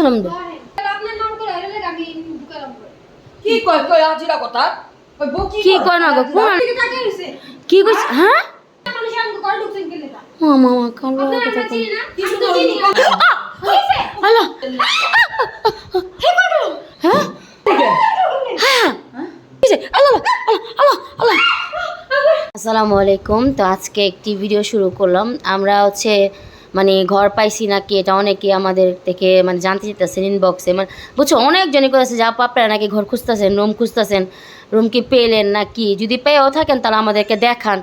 সালাম দে কি কয় কয় আজিরা কথা? কি কয়? না গো কোন কি কইছ? হ্যাঁ? মা মামা কালো কথা। কই হ্যাঁ হ্যাঁ কি যে? আল্লাহ আল্লাহ আল্লাহ আল্লাহ। আসসালামু আলাইকুম। তো আজকে একটি ভিডিও শুরু করলাম। আমরা হচ্ছে মানে ঘর পাইছি নাকি এটা অনেকে আমাদের থেকে মানে জানতে চাইতেছেন ইনবক্সে মানে বুঝছ অনেকজনই করেছে যা আপনারা নাকি ঘর খুঁজতেছেন রুম খুঁজতেছেন রুম কি পেলেন নাকি? যদি পেয়েও থাকেন তাহলে আমাদেরকে দেখান।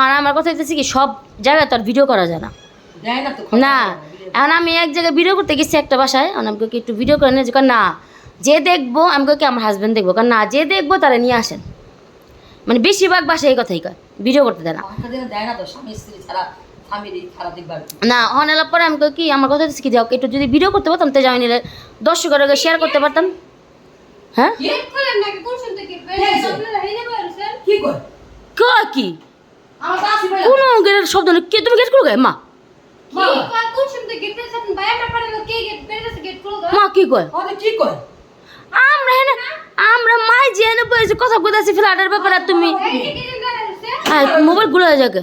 আর আমার কথা হচ্ছে কি সব জায়গায় তো আর ভিডিও করা যায় না। না এখন আমি এক জায়গায় ভিডিও করতে গেছি একটা বাসায় আমাকে একটু ভিডিও করে নিয়ে না যে দেখব আমি কি আমার হাজব্যান্ড দেখব? কারণ না যে দেখব তারা নিয়ে আসেন। মানে বেশিরভাগ বাসায় এই কথাই কয় ভিডিও করতে দেয় না। আমাকে না অনেক পরে আমি কই কি আমার কথা কি? যাও একটু যদি ভিডিও করতে পারতাম তো আমি নিলে দর্শকের আগে শেয়ার করতে পারতাম। হ্যাঁ? কি কোনো গেটের শব্দ নেই? কে তুমি গেট খুলো গায়ে? মা। মা কি কয়? আমাদের কি কয়? আমরা মাই বসে কথা কইতাছি ফ্ল্যাটের ব্যাপারে তুমি হ্যাঁ মোবাইলগুলো যাকে।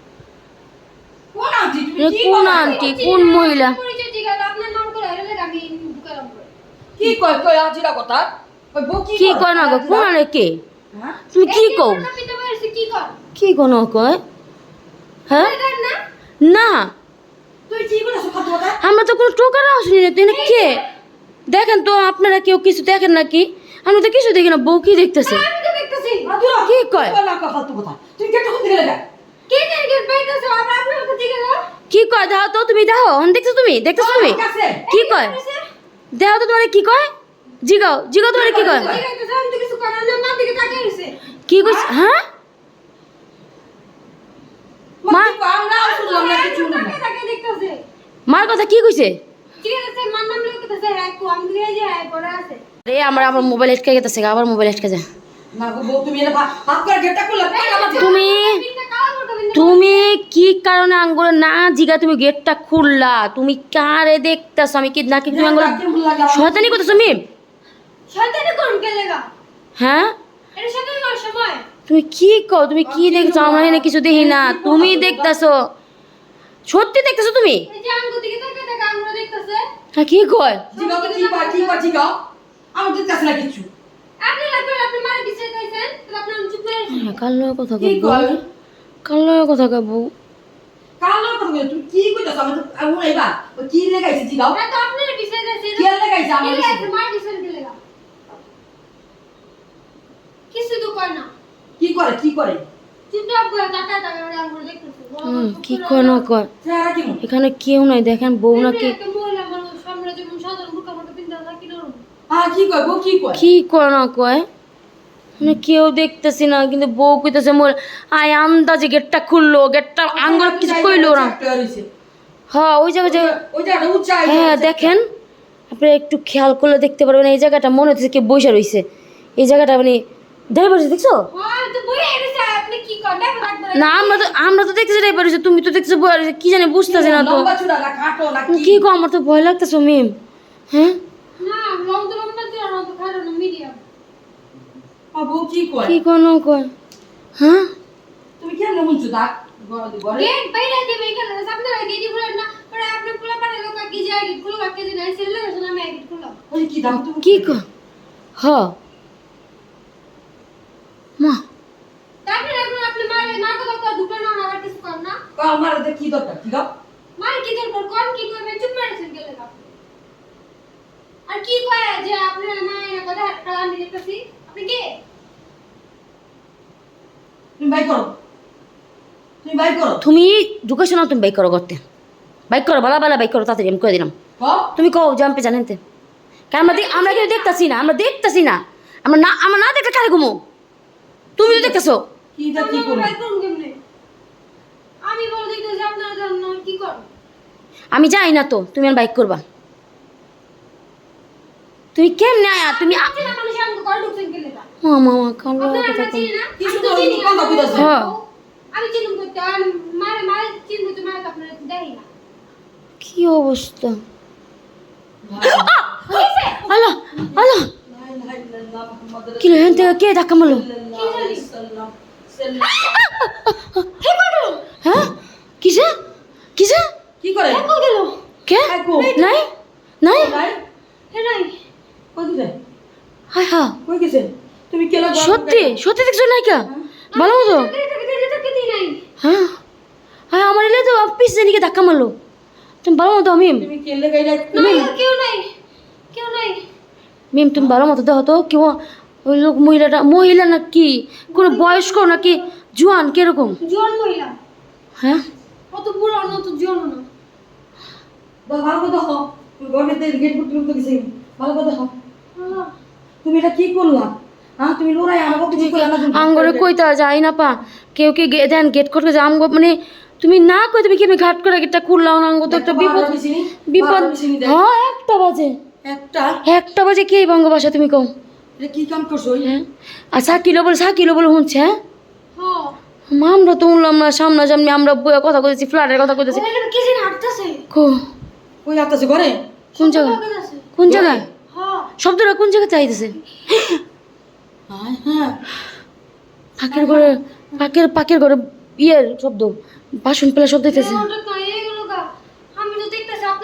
কোন আন্টি? কোন মহিলা? কি কয়? কয় আজিরা কথা? কি কি কয়? না কোন আরে কে? হ্যাঁ? তুমি কি কও? কি কোন কয়? হ্যাঁ? না। তুই আমরা তো কোনো টোকার আসনি না তুই কে? দেখেন তো আপনারা কেউ কিছু দেখেন নাকি? আমরা তো কিছু দেখি না বউ কি দেখতেছে? আমি তো দেখতেছি। আদুরা কি কয়? কে কয় দাও তো তুমি দাও অন দেখছ তুমি দেখতেছো তুমি কি কয় দাও তো তোমার কি কয় জিগাও জিগাও তোমার কি কয় কি কইছ হ্যাঁ মার কথা কি কইছে হ্যাঁ হ্যাঁ রে আমার আমার মোবাইল আটকে গেছে আবার মোবাইল আটকে যায় তুমি তুমি কালা কি কারণে আঙ্গুলে না জিগা তুমি গেটটা খুললা? তুমি কারে দেখতেছো? আমি কি নাকি তুমি আঙ্গুলে শয়তানি করতেছো তুমি শয়তানি করুন কে লেগা? হ্যাঁ? এটা শয়তানি সময়। তুমি কি কও? তুমি কি দেখছ? আমরা এখানে কিছু দেখি না। তুমি দেখতেছো? সত্যি দেখতেছো তুমি? এই যে আঙ্গুর দিকে তাকিয়ে তাকিয়ে আঙ্গুর দেখতেছে। হ্যাঁ কি কয়? জিগাও তো কি কয় কি কয় জিগাও। আমার তো কাছে না কিছু। আপনি লাগবে আপনি মারে বিচার দিয়েছেন তাহলে আপনি চুপ করে হ্যাঁ, কথা কি কব কয় কার লগে কথা কব কালো কথা কই তুমি কি কইতাছ? আমি তো আমি এবা ও কি লাগাইছে জিগাও। না তো আপনার বিচার দিয়েছেন কি লাগাইছে আমার কি লাগাইছে মার বিচার কে লেগা কিছু তো কয় না। কি করে? কি করে? করে কি কয় না কয়? এখানে কেউ নাই দেখেন বউ নাকি হ্যাঁ কি কয়? বউ কি কয়? কি কয় না কয়? মানে কেউ দেখতেছি না কিন্তু বউ কইতেছে মোর আয় আন্দাজে গেটটা খুললো গেটটা আঙ্গুল কিছু কইলো না হ্যাঁ ওই জায়গায় যে ওই জায়গাটা হ্যাঁ দেখেন আপনি একটু খেয়াল করলে দেখতে পারবেন এই জায়গাটা মনে হচ্ছে কি বসে রইছে। এই জায়গাটা মানে ড্রাইভার দেখছ? না আমরা তো আমরা তো দেখতেছি ড্রাইভার রইছে তুমি তো দেখছ বই রইছে কি জানি বুঝতেছি না তো। কি কি? কো আমার তো ভয় লাগতেছে মিম। হ্যাঁ না লং তো লং না তো না তো খারাপ না মিডিয়াম ও বউ কি কয়? কি কোন কয়? হ্যাঁ? তুমি কেন হুনছো দাগ ঘরে ঘরে? গেট বাইরে দিবে এখানে সামনে গেট খুলেন না। পরে আপনি পুরো পারে লোক কি যায় গেট খুলো কাকে দিন আইছে না শুনে আমি গেট খুলো। ওই কি দাম তুমি কি কয়? হ। মা। তারপরে আপনি আপনি মারে মা কথা কথা দুটো না আর কিছু কর না। কয় আমার ওদের কি দরকার? কি দাও মার কি দরকার? কোন কি করবে? চুপ মারছেন গেলে আপনি? আর কি কয় যে আপনি না এর কথা একটা আমি দেখতেছি আপনি কে? তুমি বাই করো। তুমি বাই করো। তুমি ঢুকেছো না তুমি বাইক করো করতে বাইক করো বালা বালা বাইক করো তাড়াতাড়ি আমি করে দিলাম। তুমি কও জাম্পে জানেন তে কারণ আমরা দেখ- আমরা কিন্তু দেখতাছি না আমরা দেখতাছি না। আমরা না আমরা না দেখলে কারে ঘুমো? তুমি তো দেখতেছো? কিটা কি আমি করব বাইর কেমনে? আমি বলে দেখতেছি আপনার জন্য কি করো? আমি যাই না তো তুমি আর বাইক করবা। তুমি কেমনে আয়া? তুমি মামা কালো কি অবস্থা? আল্লাহ আল্লাহ। কি হেন থেকে কে ধাক্কা মারলো? হ্যাঁ? কিসে? কিসে? কি করে? কে? নাই? নাই নাই হে নাই কই গেছে হায় হা কই গেছে তুমি কেলা সত্যি? সত্যি দেখছ নাই কা ভালো মতো? হ্যাঁ। হ্যাঁ আমার এলে তো পিস জানিকে ধাক্কা মারলো। তুমি ভালো মতো মিম। তুমি কেলে গাইলা নাই কেউ নাই। কেউ নাই। মিম তুমি ভালো মতো দেখো তো কেউ ওই লোক মহিলাটা মহিলা না কি কোনো বয়স্ক নাকি? জোয়ান কীরকম? জোয়ান মহিলা। হ্যাঁ? অত বুড়ো না অত জোয়ান না। ভালো কথা গেট করতে করতে ভালো কথা তুমি এটা কি করলা? হ্যাঁ তুমি লড়াই আমাকে তুমি আঙ্গরে কইতা যাই না পা। কেউ কে গে- দেন গেট করতে যা আমগো মানে তুমি না কই তুমি কি আমি ঘাট করে গেটটা খুললাম না? আঙ্গো তো একটা বিপদ বিপদ হ্যাঁ একটা বাজে। একটা? একটা বাজে কে বঙ্গ ভাষা তুমি কও? এটা কি কাম করছ হ্যাঁ। আর সা কিলো বলে সা কিলো বলে শুনছে হ্যাঁ? মা, আমরা তো শুনলাম না সামনাসামনি আমরা কথা কইতেছি ফ্ল্যাটের কথা কইতেছি। ওখানে কি যেন হাঁটতেছে? কো? কই ঘরে? কোন জায়গা আছে। কোন জায়গায়? শব্দটা কোন জায়গায় চাইতেছে? হ্যাঁ হ্যাঁ। পাকের ঘরে পাকের পাকের ঘরে ইয়ের শব্দ বাসন পেলা শব্দ হইতেছে। আপনার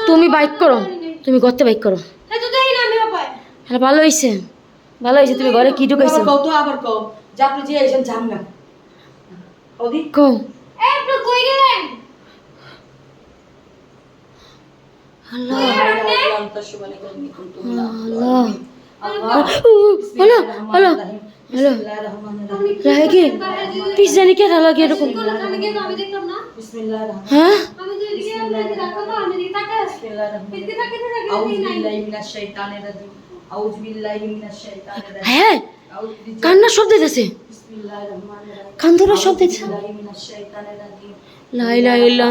তুমি বাইক করো তুমি করতে বাইক করো। হ্যাঁ ভালো হয়েছে ভালো হয়েছে তুমি ঘরে কি ঢুকাইছো? কও তো আবার কও। যে আপনি যে এসেন যান না। ওদি কো আপনি কই গেলেন? আল্লাহ। না হ্যাঁ না আছি হ্যাঁ কান্নার শব্দ রহিম কান্দরের শব্দ দিতেছে বিল্লাহি মিনাশ শাইতানির রাজিম লা ইলাহা ইল্লা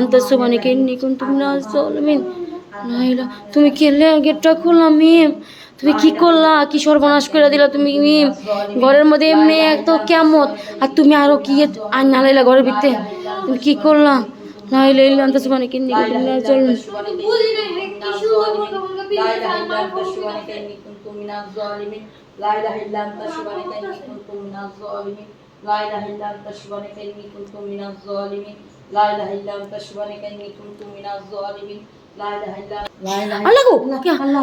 আনতা সুবহানাকা ইন্নী কুনতু মিনাজ জালিমিন লা ইলাহা তুমি কেলে গেটটা খোলা মিম? তুমি কি করলা? কি সর্বনাশ করে দিলা তুমি, মিম? ঘরের মধ্যে এমনি এত কেমত আর তুমি আরও কি আইন নালাইলা ঘরের ভিতরে? তুমি কি করলা? লা ইলাহা ইল্লা আনতা সুবহানাকা ইন্নী কুনতু মিনাজ জালিমিন বুঝি নাই হে কি সুন্দর বলতে বলতে লা বিয়ে ইলাহা ইল্লা আমার আনতা সুবহানাকা ইন্নী আল্লাহ গো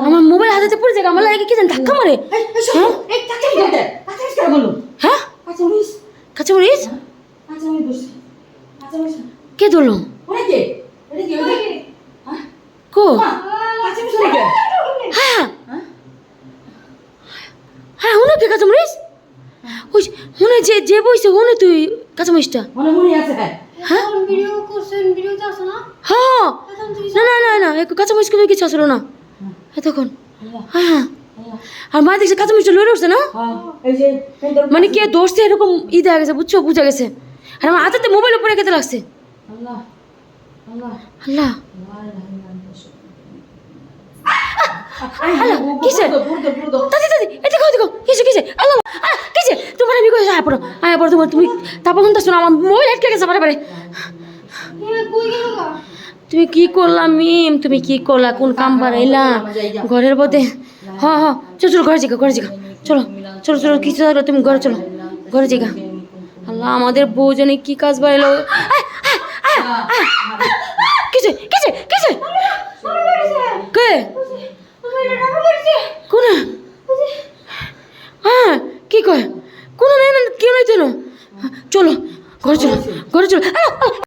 আমার মোবাইল হাতে পড়ে যায় আমার লাগে কি জানি ধাক্কা মারে? হ্যাঁ? কে ধরলো? কে? হ্যাঁ? কো? হ্যাঁ হ্যাঁ। হ্যাঁ? হুনে কে ওই হুনে যে যে বইছে হুনে তুই মনে মনে আছে হ্যাঁ। এখন ভিডিও করছেন ভিডিওতে আছে না? হ্যাঁ না না না না একটু কাঁচা মরিচ কিন্তু কিছু আসলো না। এতক্ষণ হ্যাঁ। হ্যাঁ আর মা দেখছে কাঁচা মরিচটা লড়ে উঠছে না? হ্যাঁ মানে কে দোষতে এরকম ই দেখা গেছে বুঝছ বুঝা গেছে। আর আমার হাতে মোবাইল উপরে খেতে লাগছে। আল্লাহ আল্লাহ। আল্লাহ। কিসের? দাদি দাদি এতে দেখো দেখো কিসে কিসে আল্লাহ আল্লাহ কিসে তোমার আমি কই দেবো তোমার তুমি তারপর শুনতে শোনো, আমার মোবাইল আটকে গেছে পারে পারে তুমি কি করলাম মিম? তুমি কি করলা? কোন কাম বাড়াইলা? ঘরের বদে হ হ, চলো চলো, ঘরে জিগা ঘরে জিগা চলো চলো চলো, কিছু ধরো তুমি ঘরে চলো, ঘরে জিগা আল্লাহ, আমাদের বউ জানে কি কাজ বাড়াইলো কিসে কিসে কিসে কে কোন হ্যাঁ কি কয়